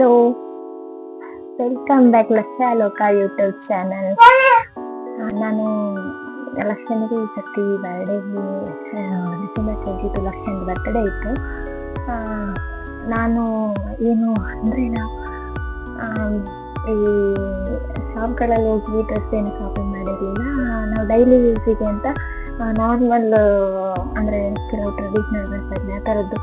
Hello welcome back lakh ಲೋಕ YouTube channel ನಾನು ಲಕ್ಷನಿಗೆ ಈ ಸರ್ತಿ ಬರ್ಡೇಗೆ ಡಿಸೆಂಬರ್ ಟ್ವೆಂಟಿ ಟು ಲಕ್ಷದ ಬರ್ತ್ಡೇ ಇತ್ತು ಆ, ನಾನು ಏನು ಅಂದರೆ ನಾವು ಈ ಶಾಪ್ಗಳಲ್ಲಿ ಹೋಗಿ ಡ್ರೆಸ್ ಏನು ಶಾಪಿಂಗ್ ಮಾಡಿರಲಿಲ್ಲ ನಾವು ಡೈಲಿ ಯೂಸಿಗೆ ಅಂತ ನಾರ್ಮಲ್ ಅಂದರೆ ಕೆಲವು ಟ್ರೆಡಿಷ್ನಲ್ ಡ್ರೆಸ್ ಆಗಲಿ ಆ ಥರದ್ದು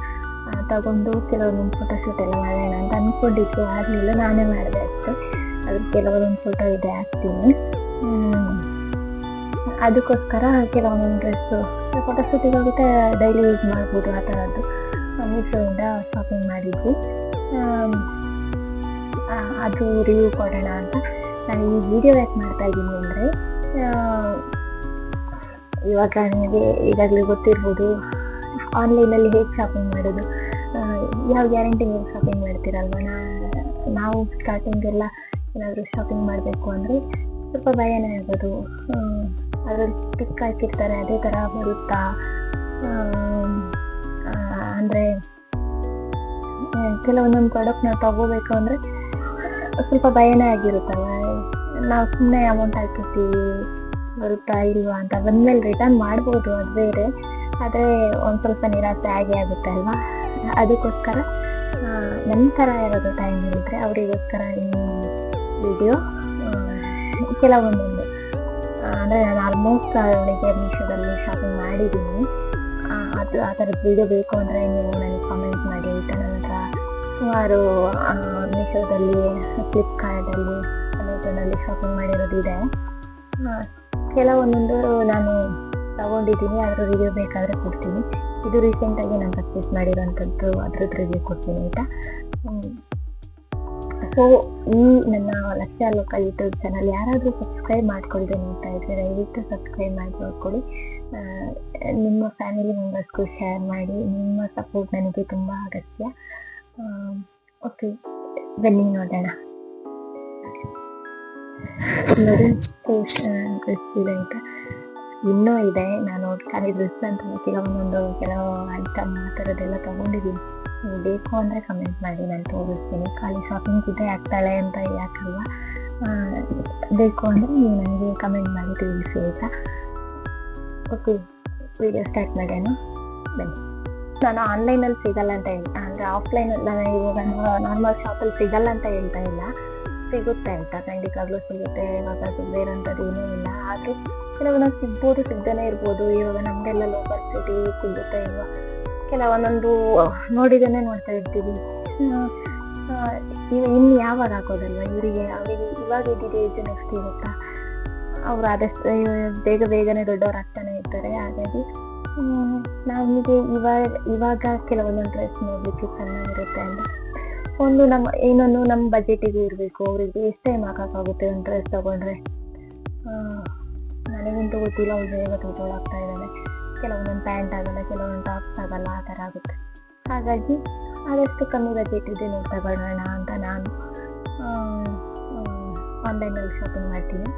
ತಗೊಂಡು ಕೆಲವೊಂದು ಫೋಟೋಶೂಟ್ ಎಲ್ಲ ಮಾಡೋಣ ಅಂತ ಅಂದ್ಕೊಂಡಿದ್ದು ಆಗಲಿಲ್ಲ, ನಾನೇ ಮಾಡಿದೆ ಆಯಿತು ಅದ್ರ ಕೆಲವೊಂದು ಫೋಟೋ ಇದೆ, ಹಾಕ್ತೀನಿ. ಅದಕ್ಕೋಸ್ಕರ ಕೆಲವೊಂದೊಂದು ಡ್ರೆಸ್ಸು ಫೋಟೋಶೂಟಿಗೆ ಹೋಗುತ್ತೆ ಡೈಲಿ ಯೂಸ್ ಮಾಡ್ಬೋದು ಆ ಥರದ್ದು ಮೀಶೋಯಿಂದ ಶಾಪಿಂಗ್ ಮಾಡಿದ್ವಿ. ಅದು ರಿವ್ಯೂ ಕೊಡೋಣ ಅಂತ. ನಾನು ಈ ವಿಡಿಯೋ ಯಾಕೆ ಮಾಡ್ತಾ ಇದ್ದೀನಿ ಅಂದರೆ ಇವಾಗ ನನಗೆ ಈಗಾಗಲೇ ಗೊತ್ತಿರ್ಬೋದು ಆನ್ಲೈನಲ್ಲಿ ಹೇಗೆ ಶಾಪಿಂಗ್ ಮಾಡೋದು? ಯಾವ ಗ್ಯಾರಂಟಿ ಮೇಲೆ ಶಾಪಿಂಗ್ ಮಾಡ್ತೀರಲ್ವ? ನಾ- ನಾವು ಸ್ಟಾರ್ಟಿಂಗ್ ಎಲ್ಲ ಏನಾದರೂ ಶಾಪಿಂಗ್ ಮಾಡಬೇಕು ಅಂದರೆ ಸ್ವಲ್ಪ ಭಯನೇ ಆಗೋದು. ಅದ್ರಲ್ಲಿ ಟಿಕ್ ಹಾಕಿರ್ತಾರೆ, ಅದೇ ಥರ ಬರುತ್ತಾ? ಅಂದರೆ ಕೆಲವೊಂದೊಂದು ಪ್ರಾಡಕ್ಟ್ ನಾವು ತಗೋಬೇಕು ಅಂದರೆ ಸ್ವಲ್ಪ ಭಯನೇ ಆಗಿರುತ್ತಲ್ಲ ನಾವು ಸುಮ್ಮನೆ ಅಮೌಂಟ್ ಹಾಕಿರ್ತೀವಿ, ಬರುತ್ತಾ ಇಲ್ವಾ ಅಂತ ಬಂದಮೇಲೆ ರಿಟರ್ನ್ ಮಾಡ್ಬೋದು, ಅದು ಬೇರೆ. ಆದರೆ ಒಂದು ಸ್ವಲ್ಪ ನಿರಾಸೆ ಆಗೇ ಆಗುತ್ತೆ ಅಲ್ವಾ? ಅದಕ್ಕೋಸ್ಕರ ನನ್ನ ಥರ ಯಾರಾದರೂ ಟೈಮ್ ಹೇಳಿದರೆ ಅವರಿಗೋಸ್ಕರ ಈ ವಿಡಿಯೋ ಕೆಲವೊಂದೊಂದು ಅಂದರೆ ನಾನು ಆಲ್ಮೋಸ್ಟ್ ಅವಳಿಗೆ ಮೀಶೋದಲ್ಲಿ ಶಾಪಿಂಗ್ ಮಾಡಿದ್ದೀನಿ. ಅದು ಆ ಥರದ್ದು ವಿಡಿಯೋ ಬೇಕು ಅಂದರೆ ನೀವು ನನಗೆ ಕಾಮೆಂಟ್ ಮಾಡಿ ಅಂತ. ನನ್ನ ಸುಮಾರು ಮೀಶೋದಲ್ಲಿ ಫ್ಲಿಪ್ಕಾರ್ಟಲ್ಲಿ ಅಮೆಝಾನಲ್ಲಿ ಶಾಪಿಂಗ್ ಮಾಡಿರೋದಿದೆ. ಕೆಲವೊಂದೊಂದು ನಾನು ತಗೊಂಡಿದ್ದೀನಿ ಅದ್ರ ರಿವ್ಯೂ ಬೇಕಾದರೆ ಕೊಡ್ತೀನಿ. ಇದು ರೀಸೆಂಟಾಗಿ ನಾನು ಪರ್ಚೇಸ್ ಮಾಡಿರೋಂಥದ್ದು ಅದ್ರದ್ದು ರಿವ್ಯೂ ಕೊಡ್ತೀನಿ ಆಯಿತಾ? ಸೊ ಈ ನನ್ನ ಲಕ್ಷ ಲೋಕಲ್ ಯೂಟ್ಯೂಬ್ ಚಾನಲ್ ಯಾರಾದರೂ ಸಬ್ಸ್ಕ್ರೈಬ್ ಮಾಡ್ಕೊಳ್ದೆ ನೋಡ್ತಾ ಇದ್ರೆ ದಯವಿಟ್ಟು ಸಬ್ಸ್ಕ್ರೈಬ್ ಮಾಡಿ ನೋಡ್ಕೊಳ್ಳಿ. ನಿಮ್ಮ ಫ್ಯಾಮಿಲಿ ಮೆಂಬರ್ಸ್ಗೂ ಶೇರ್ ಮಾಡಿ ನಿಮ್ಮ ಸಪೋರ್ಟ್ ನನಗೆ ತುಂಬ ಅಗತ್ಯ. ಓಕೆ ಬನ್ನಿ ನೋಡೋಣ. ಅಂತ ಆಯ್ತಾ ಇನ್ನೂ ಇದೆ. ನಾನು ಡ್ರೆಸ್ ಅಂತ ಕೆಲವೊಂದೊಂದು ಕೆಲವು ಐಟಮ್ ಆ ಥರದ್ದೆಲ್ಲ ತೊಗೊಂಡಿದ್ದೀನಿ ಬೇಕು ಅಂದರೆ ಕಮೆಂಟ್ ಮಾಡಿ. ನಾನು ತೋರಿಸ್ತೀನಿ. ಖಾಲಿ ಶಾಪಿಂಗ್ ಇದೆ ಆಗ್ತಾಳೆ ಅಂತ ಯಾಕಲ್ವ? ಬೇಕು ಅಂದರೆ ನೀವು ನನಗೆ ಕಮೆಂಟ್ ಮಾಡಿ ತಿಳಿಸಿ, ಆಯಿತಾ? ಓಕೆ ವಿಡಿಯೋ ಸ್ಟಾರ್ಟ್ ಮಾಡೋಣ. ಬನ್ನಿ. ನಾನು ಆನ್ಲೈನಲ್ಲಿ ಸಿಗಲ್ಲ ಅಂತ ಹೇಳ್ತಾ ಅಂದರೆ ಆಫ್ಲೈನಲ್ಲಿ ನಾನು ಇವಾಗ ನಾರ್ಮಲ್ ಶಾಪಲ್ಲಿ ಸಿಗಲ್ಲ ಅಂತ ಹೇಳ್ತಾ ಇಲ್ಲ. ಸಿಗುತ್ತೆ ಅಂತ. ಖಂಡಿತವಾಗ್ಲೂ ಸಿಗುತ್ತೆ. ಇವಾಗ ಬೇರೆಂಥದ್ದು ಏನೂ ಇಲ್ಲ. ಆದರೂ ಕೆಲವೊಂದೊಂದು ಸಿಗ್ಬೋದು ಸಿಗ್ದೇ ಇರ್ಬೋದು. ಇವಾಗ ನಮ್ದೆಲ್ಲ ಲೋಕಲ್ ಸಿಟಿ ಸಿಗುತ್ತೆ ಇಲ್ವಾ? ಕೆಲವೊಂದೊಂದು ನೋಡಿದೇನೆ ನೋಡ್ತಾ ಇರ್ತೀವಿ. ಇನ್ನು ಯಾವಾಗ ಹಾಕೋದಲ್ವ? ಇವರಿಗೆ, ಅವರಿಗೆ ಇವಾಗ ಇದ್ದಿದ್ದು ಏಜ್ ನೆಕ್ಸ್ಟ್ ಇರುತ್ತಾ ಅವ್ರು ಆದಷ್ಟು ಬೇಗ ಬೇಗನೆ ದೊಡ್ಡವ್ರು ಆಗ್ತಾನೆ ಇರ್ತಾರೆ. ಹಾಗಾಗಿ ನಾವು ನಮಗೆ ಇವಾಗ ಇವಾಗ ಕೆಲವೊಂದೊಂದು ಡ್ರೆಸ್ ನೋಡ್ಲಿಕ್ಕೆ ಚೆನ್ನಾಗಿರುತ್ತೆ ಅಂತ. ಒಂದು ನಮ್ಮ ಏನೊಂದು ನಮ್ಮ ಬಜೆಟಿಗೂ ಇರಬೇಕು. ಅವರಿಗೆ ಎಷ್ಟು ಟೈಮ್ ಹಾಕೋಕ್ಕಾಗುತ್ತೆ ಒಂದು ಡ್ರೆಸ್ ತಗೊಂಡ್ರೆ? ನನಗಂತೂ ಗೊತ್ತಿಲ್ಲ ಬೇಗ ತೂತೋಳಾಗ್ತಾ ಇದ್ದಾನೆ ಕೆಲವೊಂದೊಂದು ಪ್ಯಾಂಟ್ ಆಗಲ್ಲ, ಕೆಲವೊಂದು ಟಾಪ್ಸ್ ಆಗಲ್ಲ, ಆ ಥರ ಆಗುತ್ತೆ. ಹಾಗಾಗಿ ಆದಷ್ಟು ಕಮ್ಮಿ ಬಜೆಟ್ ಇದೆ ತಗೊಳ್ಳೋಣ ಅಂತ ನಾನು ಆನ್ಲೈನಲ್ಲಿ ಶಾಪಿಂಗ್ ಮಾಡ್ತೀನಿ.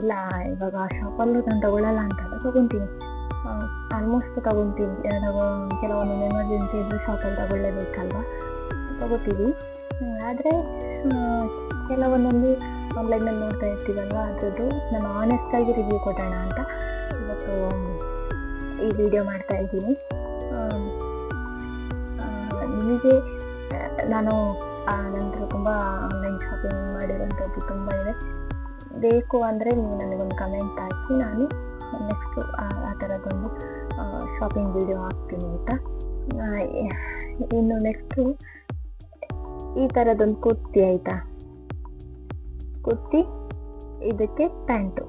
ಇಲ್ಲ, ಇವಾಗ ಶಾಪಲ್ಲೂ ನಾನು ತಗೊಳ್ಳಲ್ಲ ಅಂತಲ್ಲ ತಗೊತೀನಿ ಆಲ್ಮೋಸ್ಟ್ ತಗೊತೀನಿ ತಗೋ ಕೆಲವೊಂದು ಎಮರ್ಜೆನ್ಸಿ ಇದ್ದರೆ ಶಾಪಲ್ಲಿ ತಗೊಳ್ಳೇಬೇಕಲ್ವಾ? ತಗೋತೀವಿ ಆದರೆ ಕೆಲವೊಂದೊಂದು ಆನ್ಲೈನಲ್ಲಿ ನೋಡ್ತಾ ಇರ್ತೀವಲ್ವ? ಅದರದ್ದು ನಾನು ಆನೆಸ್ಟಾಗಿ ರಿವ್ಯೂ ಕೊಡೋಣ ಅಂತ ಇವತ್ತು ಈ ವಿಡಿಯೋ ಮಾಡ್ತಾ ಇದ್ದೀನಿ. ನಿಮಗೆ ನಾನು ನಂತರ ತುಂಬ ಆನ್ಲೈನ್ ಶಾಪಿಂಗ್ ಮಾಡಿರೋಂಥದ್ದು ತುಂಬ ಇದೆ. ಬೇಕು ಅಂದರೆ ನೀವು ನನಗೊಂದು ಕಮೆಂಟ್ ಹಾಕಿ, ನಾನು ನೆಕ್ಸ್ಟು ಆ ಥರದ್ದೊಂದು ಶಾಪಿಂಗ್ ವಿಡಿಯೋ ಹಾಕ್ತೀನಿ ಅಂತ ಇನ್ನು ನೆಕ್ಸ್ಟು ಈ ಥರದೊಂದು ಕುರ್ತಿ ಆಯಿತಾ? ಕುರ್ತಿ ಇದಕ್ಕೆ ಪ್ಯಾಂಟು.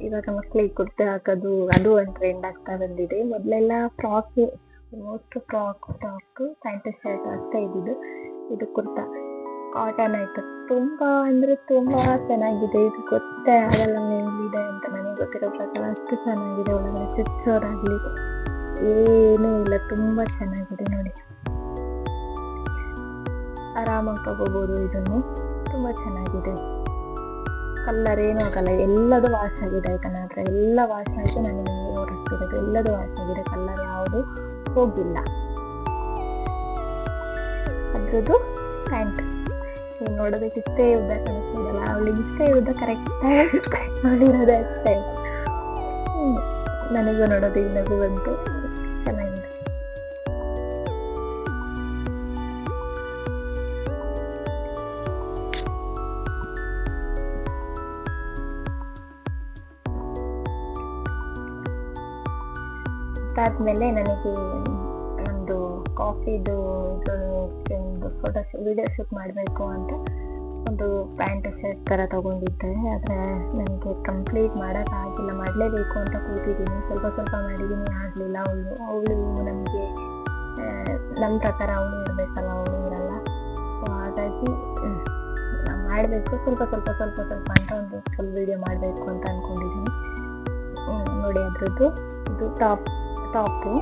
ಇವಾಗ ಮಕ್ಕಳಿಗೆ ಕುರ್ತಿ ಹಾಕೋದು, ಅದು ಒಂದು ಟ್ರೆಂಡ್ ಆಗ್ತಾ ಬಂದಿದೆ. ಮೊದಲೆಲ್ಲ frock most frock frock pant shirt ಅಷ್ಟೇ ಇದ್ದಿದ್ದು ಇದು ಕುರ್ತಾ. ಕಾಟನ್ ಆಯ್ತು. ತುಂಬ ಅಂದರೆ ತುಂಬ ಚೆನ್ನಾಗಿದೆ. ಇದು ಗೊತ್ತೇ ಆಗಲ್ಲ ಮೇಲಿದೆ ಅಂತ ನನಗೆ ಗೊತ್ತಿರೋ ಪ್ರಕಾರ ಅಷ್ಟು ಚೆನ್ನಾಗಿದೆ. ಒಳಗಡೆ ಚುಚ್ಚೋರಾಗ್ಲಿ. ಏನೂ ಇಲ್ಲ. ತುಂಬ ಚೆನ್ನಾಗಿದೆ ನೋಡಿ. ಆರಾಮಾಗಿ ತಗೋಬೋದು ಇದನ್ನು. ತುಂಬಾ ಚೆನ್ನಾಗಿದೆ. ಕಲ್ಲರ್ ಏನೂ ಆಗಲ್ಲ, ಎಲ್ಲದು ವಾಶ್ ಆಗಿದೆ ಆಯ್ತಾ ನನ್ನ ಹತ್ರ? ಎಲ್ಲ ವಾಶ್ ಆಗಿ ನಾನು ನಿಮಗೆ ಓಡಿಸ್ತಿರೋದು ಎಲ್ಲದು ವಾಶ್ ಆಗಿದೆ ಕಲ್ಲರ್ ಯಾವುದು? ಹೋಗಿಲ್ಲ. ಅದ್ರದ್ದು ಪ್ಯಾಂಟ್ ನೋಡೋದಕ್ಕೆ ಇಷ್ಟೇ ಯುದ್ಧ ಕಾಣಿಸ್ತಿದಲ್ಲ ಅವಳಿಗೆ ಇಷ್ಟೇ ಯುದ್ಧ ಕರೆಕ್ಟ್ ಮಾಡಿರೋದೇ ಅಷ್ಟೇ. ನನಗೂ ನೋಡೋದು ಇನ್ನೂ ಬಂತು ಅದಾದ್ಮೇಲೆ ನನಗೆ ಒಂದು ಕಾಫಿದು ಇದು ಫೋಟೋ ವಿಡಿಯೋ ಶೂಟ್ ಮಾಡಬೇಕು ಅಂತ ಒಂದು ಪ್ಯಾಂಟ್ ಶರ್ಟ್ ಥರ ತಗೊಂಡಿದ್ದೆ. ಆದರೆ ನನಗೆ ಕಂಪ್ಲೀಟ್ ಮಾಡೋಕ್ಕಾಗಿಲ್ಲ ಮಾಡಲೇಬೇಕು ಅಂತ ಕೂತಿದ್ದೀನಿ. ಸ್ವಲ್ಪ ಸ್ವಲ್ಪ ಮಾಡಿದ್ದೀನಿ. ಆಗಲಿಲ್ಲ ಅವಳು. ಅವಳು ನಮಗೆ ನಮ್ಮ ಪ್ರಕಾರ ಅವನು ಇರಬೇಕಲ್ಲ, ಅವಳು ಇರಲ್ಲ. ಸೊ ಹಾಗಾಗಿ ಮಾಡಬೇಕು. ಸ್ವಲ್ಪ ಸ್ವಲ್ಪ ಸ್ವಲ್ಪ ಸ್ವಲ್ಪ ಅಂತ ಒಂದು ಫುಲ್ ವಿಡಿಯೋ ಮಾಡಬೇಕು ಅಂತ ಅಂದ್ಕೊಂಡಿದ್ದೀನಿ ನೋಡಿ ಅದರದ್ದು. ಇದು top top.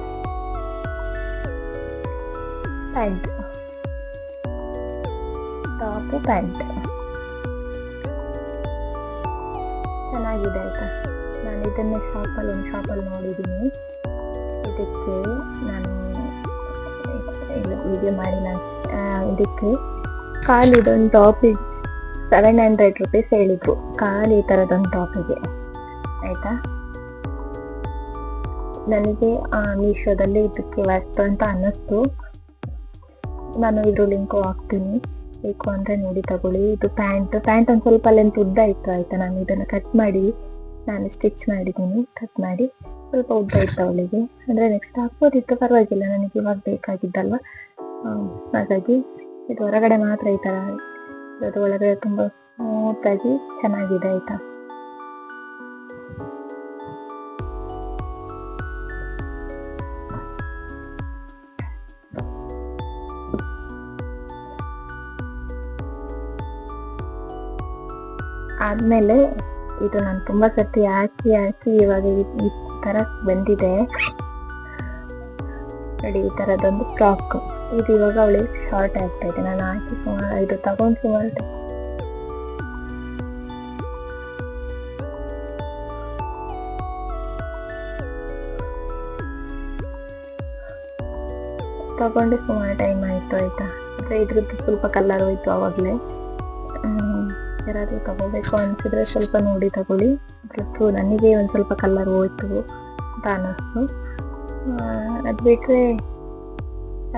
Pant. Top, pant. ಚೆನ್ನಾಗಿದೆ ಆಯ್ತಾ? ನಾನು ಇದನ್ನೇ ಶಾಪಲ್ಲಿ ಒಂದು ಶಾಪಲ್ಲಿ ನೋಡಿದ್ದೀನಿ. ಇದಕ್ಕೆ ನಾನು ವಿಡಿಯೋ ಮಾಡಿ ನಾನು ಇದಕ್ಕೆ ಕಾಲಿದೊಂದು ಟಾಪಿಗೆ ಸೆವೆನ್ ಹಂಡ್ರೆಡ್ ರುಪೀಸ್ ಹೇಳಿದ್ರು. ಕಾಲು ಈ ಥರದೊಂದು ಟಾಪಿಗೆ. ಆಯ್ತಾ? ನನಗೆ ಮೀಶೋದಲ್ಲಿ ಇದಕ್ಕೆ ವರ್ತ್ ಅಂತ ಅನ್ನಿಸ್ತು. ನಾನು ಇದ್ರ ಲಿಂಕು ಹಾಕ್ತೀನಿ. ಬೇಕು ಅಂದರೆ ನೋಡಿ, ತಗೊಳ್ಳಿ. ಇದು ಪ್ಯಾಂಟ್. ಪ್ಯಾಂಟ್ ಒಂದು ಸ್ವಲ್ಪ ಲೆಂತ್ ಉದ್ದ ಇತ್ತು, ಆಯ್ತಾ? ನಾನು ಇದನ್ನು ಕಟ್ ಮಾಡಿ, ನಾನು ಸ್ಟಿಚ್ ಮಾಡಿದ್ದೀನಿ. ಕಟ್ ಮಾಡಿ, ಸ್ವಲ್ಪ ಉದ್ದ ಇತ್ತು ಅವಳಿಗೆ. ಅಂದ್ರೆ ನೆಕ್ಸ್ಟ್ ಹಾಕ್ಬೋದಿತ್ತು, ಪರವಾಗಿಲ್ಲ. ನನಗೆ ಇವಾಗ ಬೇಕಾಗಿದ್ದಲ್ವ? ಹಾಗಾಗಿ ಇದು ಹೊರಗಡೆ ಮಾತ್ರ ಈ ಥರ ಅದು ಒಳಗಡೆ ತುಂಬ ಸ್ಮೂತಾಗಿ ಚೆನ್ನಾಗಿದೆ, ಆಯ್ತಾ? ಆದ್ಮೇಲೆ ಇದು ನಾನು ತುಂಬಾ ಸತಿ ಹಾಕಿ ಹಾಕಿ ಇವಾಗ ಈ ತರ ಬಂದಿದೆ. ನೋಡಿ, ಈ ತರದೊಂದು ಫ್ರಾಕ್ ಇದು ಇವಾಗ ಅವಳಿಗೆ ಶಾರ್ಟ್ ಆಗ್ತಾ ಇದೆ ನಾನು ಹಾಕಿ ಸುಮಾರು ಇದು ತಗೊಂಡು ಸುಮಾರು ತಗೊಂಡು ಸುಮಾರು ಟೈಮ್ ಆಯ್ತು, ಆಯ್ತಾ? ಇದ್ರದ್ದು ಸ್ವಲ್ಪ ಕಲರ್ ಹೋಯ್ತು ಅವಾಗಲೇ. ಯಾರಾದ್ರೂ ತಗೋಬೇಕು ಅನ್ಸಿದ್ರೆ ಸ್ವಲ್ಪ ನೋಡಿ ತಗೊಳ್ಳಿ. ಅದ್ರದ್ದು ನನಗೆ ಒಂದು ಸ್ವಲ್ಪ ಕಲರ್ ಹೋಯ್ತು ಅಂತ ಅನ್ನಿಸ್ತು. ಅದು ಬಿಟ್ಟರೆ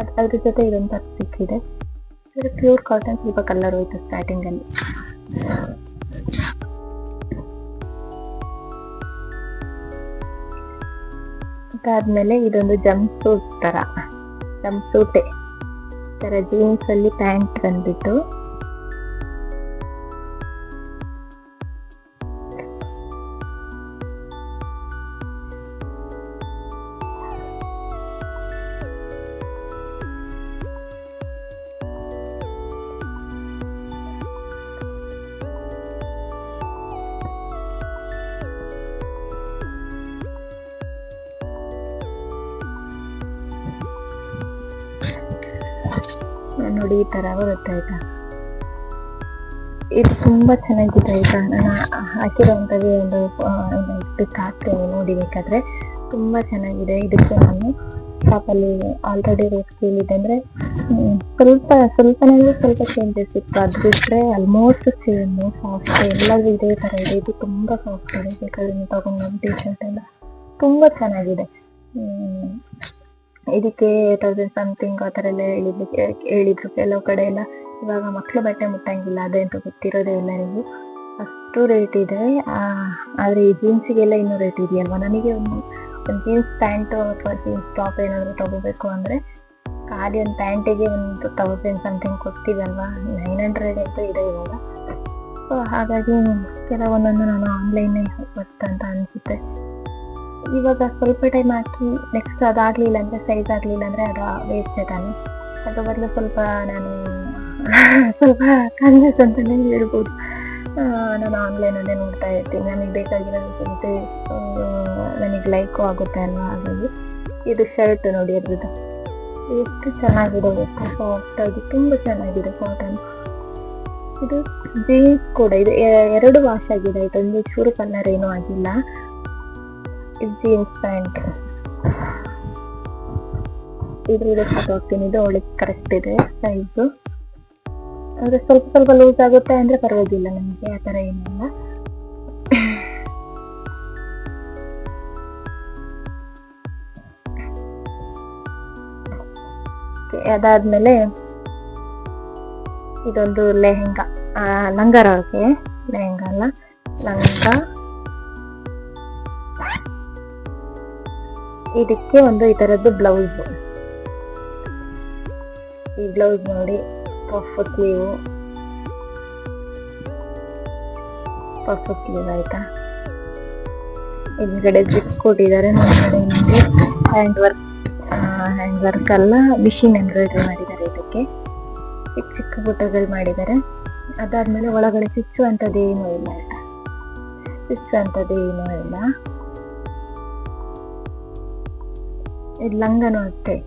ಅದು ಅದ್ರ ಜೊತೆ ಇದೊಂದು ಸಿಕ್ಕಿದೆ. ಪ್ಯೂರ್ ಕಾಟನ್ ಸ್ವಲ್ಪ ಕಲರ್ ಹೋಯ್ತು ಸ್ಟಾರ್ಟಿಂಗಲ್ಲಿ ಅದಾದ್ಮೇಲೆ ಇದೊಂದು ಜಂಪ್ ಸೂಟ್ ತರ ಜಂಪ್ ಸೂಟೆ ತರ ಜೀನ್ಸ್ ಅಲ್ಲಿ ಪ್ಯಾಂಟ್ ಬಂದ್ಬಿಟ್ಟು ನೋಡಿ ಈ ತರ ಬರುತ್ತೆ ಆಯ್ತಾ? ಇದು ತುಂಬಾ ಚೆನ್ನಾಗಿದೆ ಆಯ್ತಾ? ನಾನು ಹಾಕಿರುವಂತದ್ದು ಒಂದು ಇದಕ್ಕೆ ಹಾಕ್ತೇನೆ ನೋಡಿ ಬೇಕಾದ್ರೆ ತುಂಬಾ ಚೆನ್ನಾಗಿದೆ. ಇದಕ್ಕೆ ನಾನು ಶಾಪಲ್ಲಿ ಆಲ್ರೆಡಿ ರೇಟ್ ಕೇಳಿದೆ ಅಂದ್ರೆ ಸ್ವಲ್ಪ ಸ್ವಲ್ಪನೇ ಸ್ವಲ್ಪ ಚೇಂಜಸ್ ಇತ್ತು. ಅದು ಬಿಟ್ಟರೆ ಆಲ್ಮೋಸ್ಟ್ ಸೇಮ್ ಸಾಫ್ಟ್ ಎಲ್ಲದೂ ಇದೇ ತರ ಇದೆ. ಇದು ತುಂಬಾ ಸಾಫ್ಟ್ ಇದೆ. ಬೇಕಾದ್ರೆ ತಗೊಂಡು ಟೀ ಶರ್ಟ್ ಎಲ್ಲ. ತುಂಬಾ ಚೆನ್ನಾಗಿದೆ. ಇದಕ್ಕೆ ತೌಸಂಡ್ ಸಮಥಿಂಗ್ ಆ ಥರ ಎಲ್ಲ ಹೇಳಿದ್ರು. ಹೇಳಿದ್ರು ಕೆಲವು ಕಡೆ ಎಲ್ಲ ಇವಾಗ ಮಕ್ಕಳು ಬಟ್ಟೆ ಮುಟ್ಟಂಗಿಲ್ಲ ಅಂತ ಗೊತ್ತಿರೋದೇ ಎಲ್ಲರಿಗೂ ಅಷ್ಟು ರೇಟ್ ಇದೆ. ಆದರೆ ಆದ್ರೆ ಈ ಜೀನ್ಸಿಗೆಲ್ಲ ಇನ್ನೂ ರೇಟ್ ಇದೆಯಲ್ವ? ನನಗೆ ಒಂದು ಒಂದು ಜೀನ್ಸ್ ಪ್ಯಾಂಟು ಅಥವಾ ಜೀನ್ಸ್ ಟಾಪ್ ಏನಾದರೂ ತಗೋಬೇಕು ಅಂದ್ರೆ ಖಾಲಿ ಒಂದು ಪ್ಯಾಂಟಿಗೆ ಒಂದು ತೌಸಂಡ್ ಸಮಥಿಂಗ್ ಕೊಡ್ತೀವಲ್ವಾ? ನೈನ್ ಹಂಡ್ರೆಡ್ ಅಂತ ಇದೆ ಇವಾಗ. ಸೊ ಹಾಗಾಗಿ ಕೆಲವೊಂದನ್ನು ನಾನು ಆನ್ಲೈನೇ ಬರ್ತಾ ಅಂತ ಅನಿಸುತ್ತೆ. ಇವಾಗ ಸ್ವಲ್ಪ ಟೈಮ್ ಹಾಕಿ ನೆಕ್ಸ್ಟ್ ಅದಾಗ್ಲಿಲ್ಲ ಅಂದರೆ ಸೈಜ್ ಆಗಲಿಲ್ಲ ಅಂದ್ರೆ ಅದು ವೇಸ್ಟ್ ತಾನೆ. ಅದ್ರ ಬದಲು ಸ್ವಲ್ಪ ನಾನು ಸ್ವಲ್ಪ ಕನ್ವಿನ್ಸ್ ಅಂತಲೇ ಹೇಳ್ಬೋದು. ನಾನು ಆನ್ಲೈನಲ್ಲೇ ನೋಡ್ತಾ ಇರ್ತೀನಿ. ನನಗೆ ಬೇಕಾಗಿರೋದು ನನಗೆ ಲೈಕು ಆಗುತ್ತೆ ಅಲ್ವಾ ಹಾಗಾಗಿ ಇದು ಶರ್ಟ್ ನೋಡಿ ಅದ್ರದ್ದು. ಎಷ್ಟು ಚೆನ್ನಾಗಿದೆ ಗೊತ್ತಾ? ಸಾಫ್ಟ್ ಆಗಿ ತುಂಬ ಚೆನ್ನಾಗಿದೆ ಕಾಟನ್ ಇದು ಜೀನ್ಸ್ ಕೂಡ. ಇದು ಎರಡು ವಾಶ್ ಆಗಿದೆ. ಆಯ್ತು? ಒಂದು ಚೂರು ಕಲರ್ ಏನೂ ಆಗಿಲ್ಲ. ಜೀನ್ಸ್ ಪ್ಯಾಂಟ್ ಇದ್ರದ್ದು ಫೋಟೋ ಹೋಗ್ತೀನಿ. ಇದು ಅವಳಿಗೆ ಕರೆಕ್ಟ್ ಇದೆ ಸೈಜು ಅಂದ್ರೆ ಸ್ವಲ್ಪ ಸ್ವಲ್ಪ ಲೂಸ್ ಆಗುತ್ತೆ ಅಂದ್ರೆ ಪರವಾಗಿಲ್ಲ ನನಗೆ ಆ ಥರ ಏನಿಲ್ಲ. ಅದಾದ್ಮೇಲೆ ಇದೊಂದು ಲೆಹೆಂಗಾ. ಆ, ಲಂಗರಕ್ಕೆ ಲೆಹೆಂಗಾ ಅಲ್ಲ ಲಂಗ. ಇದಕ್ಕೆ ಒಂದು ಈ ತರದ್ದು ಬ್ಲೌಸ್ ಈ ಬ್ಲೌಸ್ ನೋಡಿ ಪಫ್ ಸ್ಲೀವ್ ಪಫ್ ಸ್ಲೀವ್ ಆಯ್ತಾ? ಹಿಂದ್ಗಡೆ ಜಿಪ್ ಕೊಟ್ಟಿದ್ದಾರೆ ನೋಡಿ. ಹ್ಯಾಂಡ್ ವರ್ಕ್ ಹ್ಯಾಂಡ್ ವರ್ಕ್ ಅಲ್ಲ ಮಿಷಿನ್ ಎಂಬ್ರಾಯ್ಡ್ರಿ ಮಾಡಿದ್ದಾರೆ ಇದಕ್ಕೆ. ಚಿಕ್ಕ ಚಿಕ್ಕ ಬುಟ್ಟಗಳು ಮಾಡಿದ್ದಾರೆ. ಅದಾದ್ಮೇಲೆ ಒಳಗಡೆ ಚುಚ್ಚುವಂಥದ್ದು ಏನೂ ಇಲ್ಲ ಚುಚ್ಚುವಂಥದ್ದು ಏನೂ ಇಲ್ಲ. ಇದು ಲಂಗನೂ ಅಷ್ಟೇ.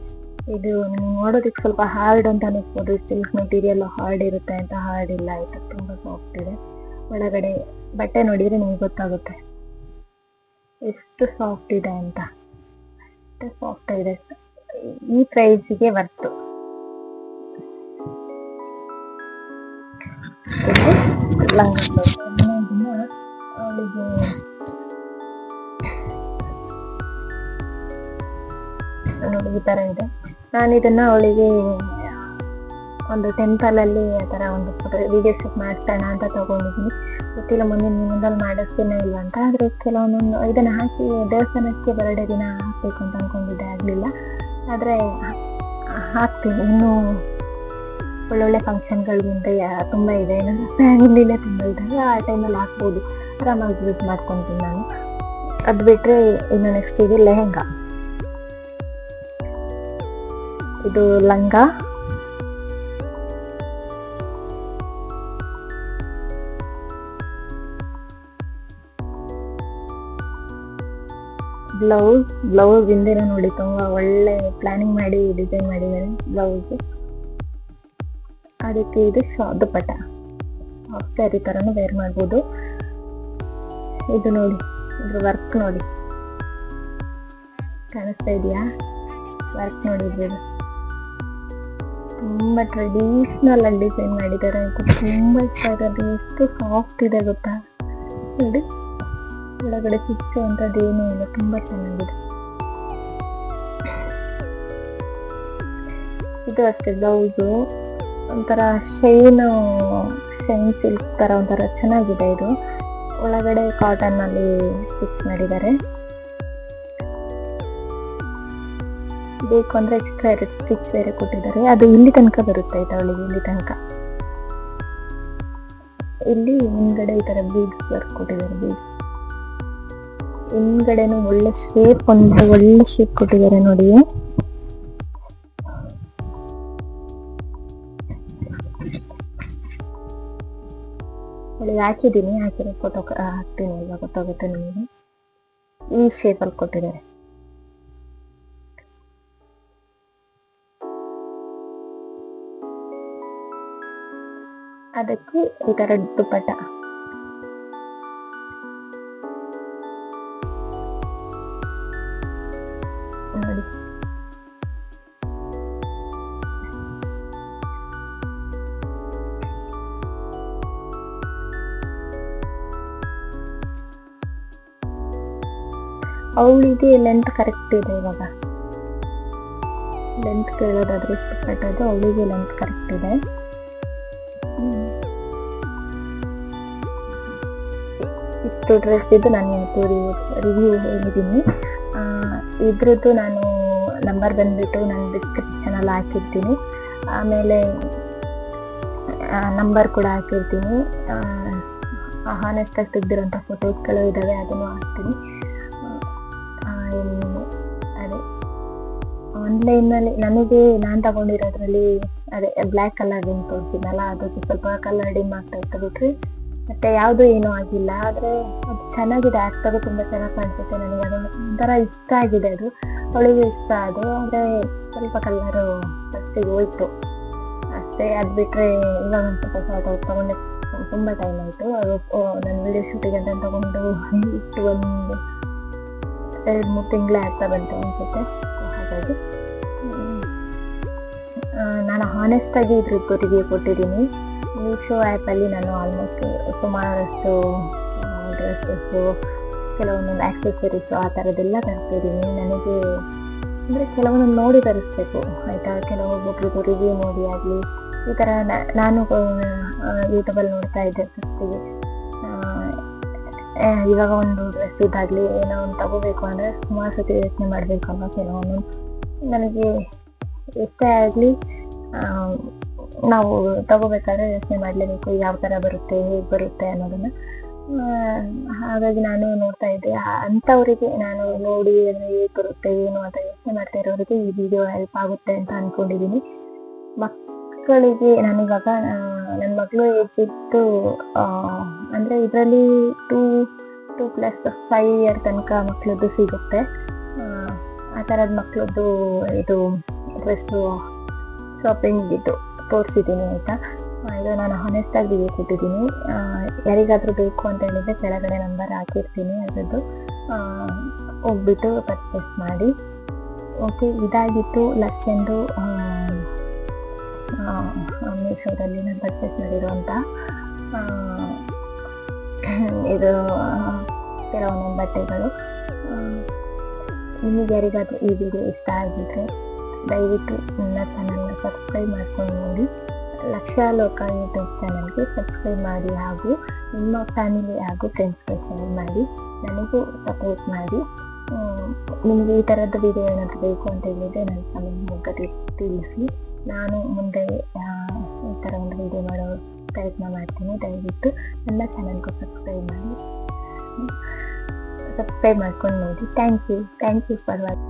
ಇದು ನಿಮ್ಗೆ ನೋಡೋದಕ್ಕೆ ಸ್ವಲ್ಪ ಹಾರ್ಡ್ ಅಂತ ಅನಿಸ್ಬೋದು. ಸಿಲ್ಕ್ ಮೆಟೀರಿಯಲ್ ಹಾರ್ಡ್ ಇರುತ್ತೆ ಅಂತ ಹಾರ್ಡ್ ಇಲ್ಲ ಆಯಿತು ತುಂಬಾ ಸಾಫ್ಟ್ ಇದೆ ಒಳಗಡೆ ಬಟ್ಟೆ ನೋಡಿದ್ರೆ ನಿಮ್ಗೆ ಗೊತ್ತಾಗುತ್ತೆ. ಎಷ್ಟು ಸಾಫ್ಟ್ ಇದೆ ಅಂತ. ಎಷ್ಟು ಸಾಫ್ಟ್ ಇದೆ. ಈ ಪ್ರೈಸ್ಗೆ ವರ್ತು ಲಂಗ. ಅವಳಿಗೆ ನೋಡಿ ಈ ತರ ಇದೆ. ನಾನು ಇದನ್ನ ಅವಳಿಗೆ, ಒಂದು ಟೆಂಪಲ್ ಅಲ್ಲಿ ಆ ತರ ಒಂದು ಫೋಟೋ ವಿಡಿಯೋ ಶೂಟ್ ಅಂತ ತಗೊಂಡಿದ್ದೀನಿ. ಗೊತ್ತಿಲ್ಲ ಮುಂದಿನ ದಿನದಲ್ಲಿ ಮಾಡಿಸ್ತೀನೋ ಇಲ್ಲ ಅಂತ. ಆದ್ರೆ ಕೆಲವೊಂದೊಂದು ಇದನ್ನ ಹಾಕಿ ದೇವಸ್ಥಾನಕ್ಕೆ ಬರಡೆ ದಿನ ಹಾಕ್ಬೇಕು ಅಂತ ಅನ್ಕೊಂಡಿದ್ದೆ, ಆಗ್ಲಿಲ್ಲ. ಆದ್ರೆ ಹಾಕ್ತೀನಿ. ಇನ್ನು ಒಳ್ಳೊಳ್ಳೆ ಫಂಕ್ಷನ್ಗಳಿಗಿಂತ ತುಂಬಾ ಇದೆ. ನನ್ನ ತುಂಬ ಇದ್ದಾಗ ಇದೆ ಆ ಟೈಮಲ್ಲಿ ಹಾಕ್ಬೋದು. ಆರಾಮಾಗಿ ಯೂಸ್ ಮಾಡ್ಕೊತೀನಿ ನಾನು. ಅದು ಬಿಟ್ಟರೆ ಇನ್ನು ನೆಕ್ಸ್ಟ್ ಇದೆ ಲೆಹೆಂಗಾ ಇದು ಲಂಗ. ಬ್ಲೌಸ್ ಬ್ಲೌಸ್ ಹಿಂದೆನೂ ನೋಡಿ ತುಂಬಾ ಒಳ್ಳೆ ಪ್ಲಾನಿಂಗ್ ಮಾಡಿ ಡಿಸೈನ್ ಮಾಡಿದ್ದಾರೆ ಬ್ಲೌಸ್. ಅದಕ್ಕೆ ಇದು ಶಾ- ಪಟ ಹಾಫ್ ಸ್ಯಾರಿ ತರನು ವೇರ್ ಮಾಡ್ಬೋದು. ಇದು ನೋಡಿ ಇದ್ರ ವರ್ಕ್ ನೋಡಿ. ಕಾಣಿಸ್ತಾ ಇದೆಯಾ? ವರ್ಕ್ ನೋಡಿದ್ರೆ. ತುಂಬಾ ಟ್ರೆಡಿಷ್ನಲ್ ಆಗಿ ಡಿಸೈನ್ ಮಾಡಿದ್ದಾರೆ. ಅಂತ ತುಂಬಾ ಇಷ್ಟ ಆಗೋದು ಎಷ್ಟು ಸಾಫ್ಟ್ ಇದೆ ಗೊತ್ತಾ? ನೋಡಿ. ಒಳಗಡೆ ಅಂತದ್ದು ಏನೂ ಇಲ್ಲ. ತುಂಬಾ ಚೆನ್ನಾಗಿದೆ. ಇದು ಅಷ್ಟೇ ಬ್ಲೌಸು ಒಂಥರ ಶೈನ್ ಶೈನ್ ಸಿಲ್ಕ್ ತರ ಒಂಥರ ಚೆನ್ನಾಗಿದೆ ಇದು. ಒಳಗಡೆ ಕಾಟನ್ ಅಲ್ಲಿ ಸ್ಟಿಚ್ ಮಾಡಿದ್ದಾರೆ. ಬೇಕು ಅಂದ್ರೆ ಎಕ್ಸ್ಟ್ರಾ ಸ್ಟಿಚ್ ಬೇರೆ ಕೊಟ್ಟಿದ್ದಾರೆ. ಅದು ಇಲ್ಲಿ ತನಕ ಬರುತ್ತೆ ಅವಳಿಗೆ, ಇಲ್ಲಿ ತನಕ? ಇಲ್ಲಿ ಹಿಂದ್ಗಡೆ ಈ ತರ ಬೀಡ್ಸ್ ವರ್ಕ್ ಕೊಟ್ಟಿದ್ದಾರೆ ಬೀಡ್ಸ್ ಹಿಂದ್ಗಡೆನು ಒಳ್ಳೆ ಶೇಪ್ ಒಂದು ಒಳ್ಳೆ ಶೇಪ್ ಕೊಟ್ಟಿದ್ದಾರೆ ನೋಡಿ. ಅವಳಿಗೆ ಹಾಕಿದ್ದೀನಿ, ಹಾಕಿರೋ ಫೋಟೋ ಹಾಕ್ತೀನಿ ಇವಾಗ, ಗೊತ್ತಾಗುತ್ತೆ ನಿಮಗೆ. ಈ ಶೇಪಲ್ಲಿ ಕೊಟ್ಟಿದ್ದಾರೆ. ಅದಕ್ಕೆ ಈ ತರ ದುಪ್ಪಟ್ಟ. ಅವಳಿಗೆ ಲೆಂತ್ ಕರೆಕ್ಟ್ ಇದೆ ಇವಾಗ. ಲೆಂತ್ ಕೇಳೋದಾದ್ರೆ ಕಟ್ಟೋದು ಅವಳಿಗೆ ಲೆಂತ್ ಕರೆಕ್ಟ್ ಇದೆ. ಇಷ್ಟು ಡ್ರೆಸ್ ಇದು ನಾನು ಇವತ್ತು ರಿವ್ಯೂ ಹೇಳಿದ್ದೀನಿ. ಇದ್ರದ್ದು ನಾನು ನಂಬರ್ ಬಂದುಬಿಟ್ಟು ನಾನು ಡಿಸ್ಕ್ರಿಪ್ಷನಲ್ಲಿ ಹಾಕಿರ್ತೀನಿ. ಆಮೇಲೆ ನಂಬರ್ ಕೂಡ ಹಾಕಿರ್ತೀನಿ. ಹಾನೆಸ್ಟಾಗಿ ತೆಗ್ದಿರೋಂಥ ಫೋಟೋಸ್ಗಳು ಇದ್ದಾವೆ, ಅದನ್ನು ಹಾಕ್ತೀನಿ. ಅದೇ ಆನ್ಲೈನಲ್ಲಿ ನನಗೆ ನಾನು ತಗೊಂಡಿರೋದ್ರಲ್ಲಿ, ಅದೇ ಬ್ಲ್ಯಾಕ್ ಕಲರ್ ಏನು ತೋರಿಸಿದ್ನಲ್ಲ, ಅದಕ್ಕೆ ಸ್ವಲ್ಪ ಕಲರ್ ಡಿಮ್ ಆಗ್ತಾ ಇತ್ತು ಬಿಟ್ರೆ ಮತ್ತೆ ಯಾವುದು ಏನೂ ಆಗಿಲ್ಲ, ಆದರೆ ಅದು ಚೆನ್ನಾಗಿದೆ. ಆಗ್ತದೆ ತುಂಬ ಚೆನ್ನಾಗಿ ಕಾಣಿಸುತ್ತೆ ನನಗೆ. ಅದು ಒಂಥರ ಇಷ್ಟ ಆಗಿದೆ ಅದು. ಅವಳಿಗೆ ಇಷ್ಟ ಅದು ಆದರೆ ಸ್ವಲ್ಪ ಕಲರು ಅಷ್ಟೇ ಹೋಯ್ತು. ಅಷ್ಟೇ, ಅದು ಬಿಟ್ಟರೆ ಇವಾಗ ಒಂದು ಸ್ವಲ್ಪ ಫೋಟೋ ತೊಗೊಂಡೆ. ತುಂಬ ಟೈಮ್ ಆಯಿತು. ಅದು ನನ್ನ ವಿಡಿಯೋ ಶೂಟಿಗೆ ಅಂತ ತಗೊಂಡು ಇಟ್ಟು ಒಂದು ಎರಡು, ಮೂರು ತಿಂಗಳೇ ಆಗ್ತಾ ಬಂತು ಅನ್ಸುತ್ತೆ. ಹಾಗಾಗಿ ನಾನು ಹಾನೆಸ್ಟ್ ಆಗಿ ಗುರಿಗೆ ಕೊಟ್ಟಿದ್ದೀನಿ. ಮೀಶೋ ಆ್ಯಪಲ್ಲಿ ನಾನು ಆಲ್ಮೋಸ್ಟ್ ಸುಮಾರಷ್ಟು ಡ್ರೆಸ್ಸಸ್ಸು ಕೆಲವೊಂದೊಂದು ಆ್ಯಕ್ಸೆಸರೀಸು ಆ ಥರದ್ದೆಲ್ಲ ತರ್ತಿದ್ದೀನಿ. ನನಗೆ ಅಂದರೆ ಕೆಲವೊಂದು ನೋಡಿ ತರಿಸ್ಬೇಕು. ಆಯಿತಾ? ಕೆಲವೊಬ್ಬೊಬ್ರದ್ದು ರಿವ್ಯೂ ನೋಡಿ ಆಗಲಿ. ಈ ಥರ ನಾನು ಯೂಟ್ಯೂಬಲ್ಲಿ ನೋಡ್ತಾ ಇದ್ದೆ ಫಸ್ಟಿಗೆ ಇವಾಗ ಒಂದು ಡ್ರೆಸ್ ಇದಾಗಲಿ ಏನೋ ಒಂದು ತಗೋಬೇಕು ಅಂದರೆ ಸುಮಾರು ಸತಿ ಯೋಚನೆ ಮಾಡಬೇಕಲ್ವ ಕೆಲವೊಂದು. ನನಗೆ ಎಷ್ಟೇ ಆಗಲಿ ನಾವು ತಗೋಬೇಕಾದ್ರೆ ಯೋಚನೆ ಮಾಡಲೇಬೇಕು ಯಾವ ಥರ ಬರುತ್ತೆ ಹೇಗೆ ಬರುತ್ತೆ ಅನ್ನೋದನ್ನ. ಹಾಗಾಗಿ ನಾನು ನೋಡ್ತಾ ಇದ್ದೆ ಅಂತವರಿಗೆ ನಾನು ನೋಡಿ ಅದನ್ನ ಹೇಗೆ ಬರುತ್ತೆ ಏನು ಅಂತ ಯೋಚನೆ ಮಾಡ್ತಾ ಇರೋರಿಗೆ ಈ ವಿಡಿಯೋ ಹೆಲ್ಪ್ ಆಗುತ್ತೆ ಅಂತ ಅನ್ಕೊಂಡಿದ್ದೀನಿ ಮಕ್ಕಳಿಗೆ ನಾನಿವಾಗ ನನ್ನ ಮಗಳು ಏಜ್ ಇತ್ತು ಅಂದ್ರೆ ಇದರಲ್ಲಿ two two plus five year ತನಕ ಮಕ್ಕಳದ್ದು ಸಿಗುತ್ತೆ. ಆ, ತರದ ಮಕ್ಕಳದ್ದು ಇದು ಡ್ರೆಸ್ಸು ಶಾಪಿಂಗ್ ಇದು. ತೋರಿಸಿದ್ದೀನಿ, ಆಯಿತಾ? ಇದು ನಾನು ಹಾನೆಸ್ಟಾಗಿ ವಿಡಿಯೋ ಕೊಟ್ಟಿದ್ದೀನಿ ಯಾರಿಗಾದರೂ ಬೇಕು ಅಂತ ಹೇಳಿದರೆ ಕೆಳಗಡೆ ನಂಬರ್ ಹಾಕಿರ್ತೀನಿ ಅದರದ್ದು ಹೋಗ್ಬಿಟ್ಟು ಪರ್ಚೇಸ್ ಮಾಡಿ. ಓಕೆ ಇದಾಗಿತ್ತು ಲಕ್ಷಂದು ಮೀಶೋದಲ್ಲಿ ನಾನು ಪರ್ಚೇಸ್ ಮಾಡಿರುವಂಥ ಇದು ಕೆಲವು ಬಟ್ಟೆಗಳು ನಿಮಗೆ ಯಾರಿಗಾದರೂ ಈ ವಿಡಿಯೋ ಇಷ್ಟ ಆಗಿದ್ರೆ ದಯವಿಟ್ಟು ನನ್ನ ಚಾನಲ್ನ ಸಬ್ಸ್ಕ್ರೈಬ್ ಮಾಡ್ಕೊಂಡು ಲಕ್ಷ ಲೋಕ ಯೂಟ್ಯೂಬ್ ಚಾನಲ್ಗೆ ಸಬ್ಸ್ಕ್ರೈಬ್ ಮಾಡಿ ಹಾಗೂ ನಿಮ್ಮ ಫ್ಯಾಮಿಲಿ ಹಾಗೂ ಫ್ರೆಂಡ್ಸ್ಗೆ ಶೇರ್ ಮಾಡಿ, ನನಗೂ ಸಪೋರ್ಟ್ ಮಾಡಿ. ನಿಮಗೆ ಈ ಥರದ ವಿಡಿಯೋ ಏನಾದರೂ ಬೇಕು ಅಂತ ಹೇಳಿದರೆ ನನ್ನ ಕಮೆಂಟ್ ಮೂಲಕ ತಿಳಿಸಿ. ನಾನು ಮುಂದೆ ಈ ಥರ ಒಂದು ವಿಡಿಯೋ ಮಾಡೋ ಪ್ರಯತ್ನ ಮಾಡ್ತೀನಿ. ದಯವಿಟ್ಟು ನನ್ನ ಚಾನಲ್ಗೂ ಸಬ್ಸ್ಕ್ರೈಬ್ ಮಾಡಿ. ಸಬ್ಸ್ಕ್ರೈಬ್ ಮಾಡ್ಕೊಂಡು ನೋಡಿ. Thank you thank you for watching